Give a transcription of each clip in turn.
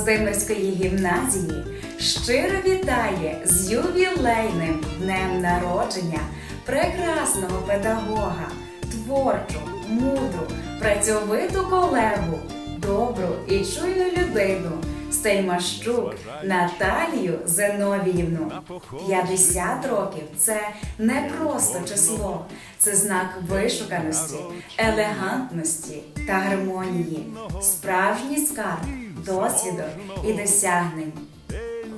Володимирської гімназії щиро вітає з ювілейним днем народження прекрасного педагога, творчу, мудру, працьовиту колегу, добру і чуйну людину. Стельмащук Наталію Зиновіївну. 50 років це не просто число, це знак вишуканості, елегантності та гармонії, справжній скарб, досвіду і досягнень.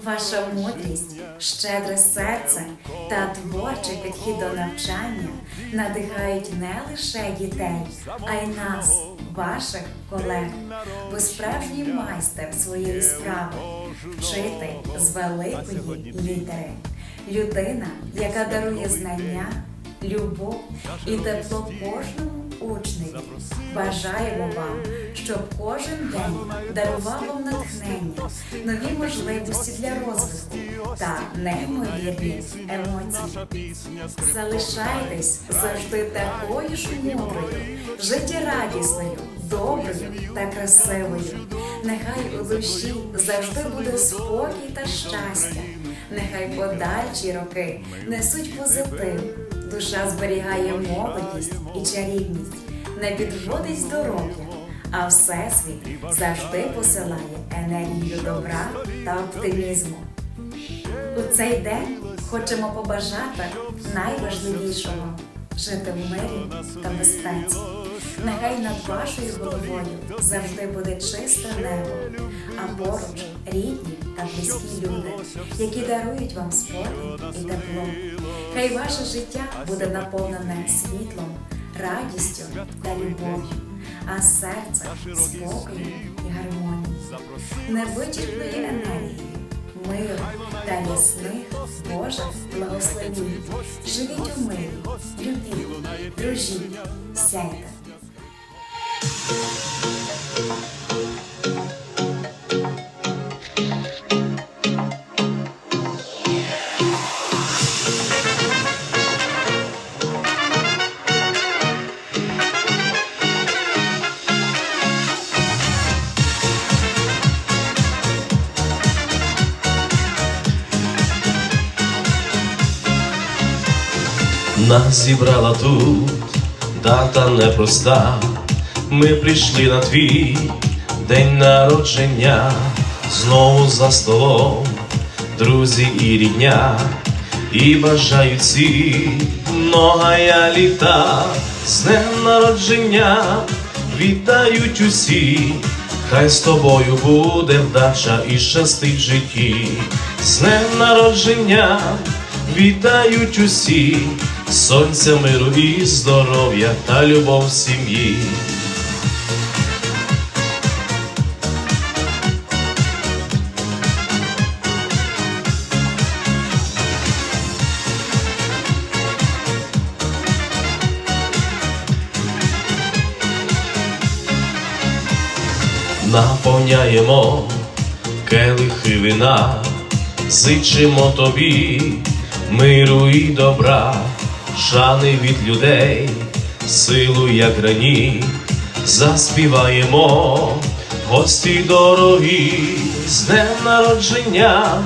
Ваша мудрість, щедре серце та творчий підхід до навчання надихають не лише дітей, а й нас, ваших колег. Ви справжній майстер своєї справи, вчитель з великої літери, людина, яка дарує знання, любов і тепло кожному учневі. Бажаємо вам, щоб кожен день дарував вам натхнення, нові можливості для розвитку та неймовірні емоції. Залишайтесь завжди такою ж мудрою, життєрадісною, доброю та красивою. Нехай у душі завжди буде спокій та щастя. Нехай подальші роки несуть позитив. Душа зберігає молодість і чарівність, не підводить здоров'я, а всесвіт завжди посилає енергію добра та оптимізму. У цей день хочемо побажати найважливішого жити в мирі та безпеці. Нехай над вашою головою завжди буде чисте небо, а поруч рідні та близькі люди, які дарують вам спокій і тепло. Хай ваше життя буде наповнене світлом, радістю та любов'ю, а серце спокою і гармонією, невичерпної енергії, миру та ясних Божих благословінь. Живіть у мирі, любіть, дружіть, сяйте. Нас зібрала тут. Дата непроста. Ми прийшли на твій день народження, знову за столом, друзі і рідня, і бажають всі многая літа, з днем народження. Вітають усі. Хай з тобою буде вдача і щастить в житті, з днем народження. Вітають усі, сонця миру і здоров'я та любов сім'ї. Наповняємо келихи вина, зичимо тобі миру і добра, шани від людей, силу як граніт, заспіваємо, гості дорогі, з днем народження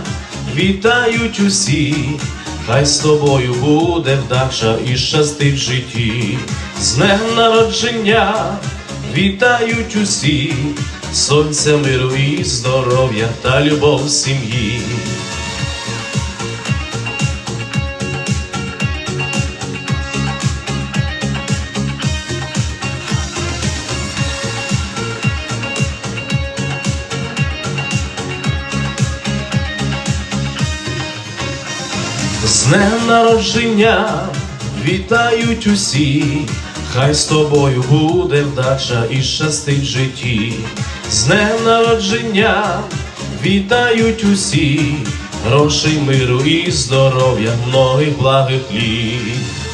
вітають усі, хай з тобою буде вдача і щастить в житті, з днем народження вітають усі, сонця миру і здоров'я та любов сім'ї. З днем народження вітають усі, хай з тобою буде вдача і щастить житті. З днем народження вітають усі, грошей, миру і здоров'я, многих благих літ.